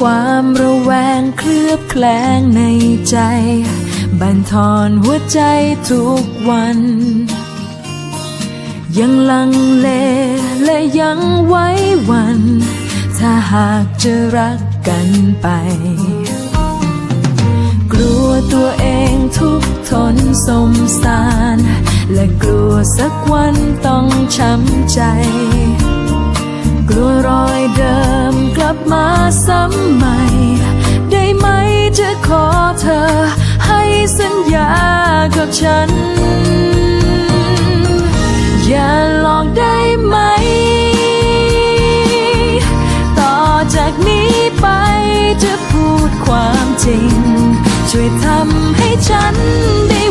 ความระแวงเคลือบแคลงในใจ บันทอนหัวใจทุกวัน ยังลังเลและยังไว้วัน ถ้าหากจะรักกันไป กลัวตัวเองทุกทนสมสาร และกลัวสักวันต้องช้ำใจ กลัวรอยเดิม ลับมาซ้ำใหม่ ได้ไหมจะขอเธอ ให้สัญญากับฉัน อย่าลอกได้ไหม ต่อจากนี้ไปจะพูดความจริง ช่วยทำให้ฉันได้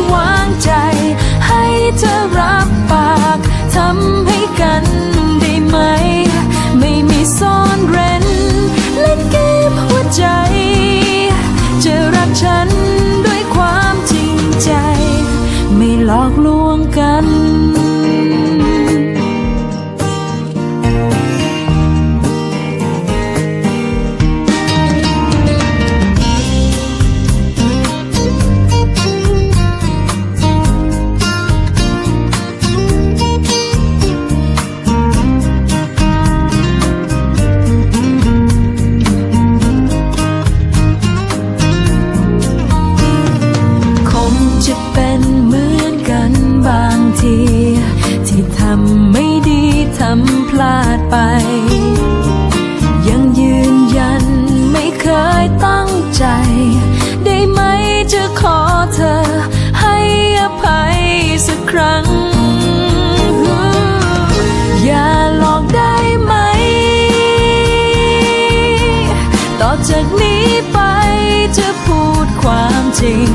ำไม่ดีทำพลาดไป ยังยืนยันไม่เคยตั้งใจ ได้ไหมจะขอเธอ ให้อภัยสักครั้ง อย่าหลอกได้ไหม ต่อจากนี้ไปจะพูดความจริง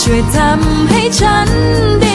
ช่วยทำให้ฉันได้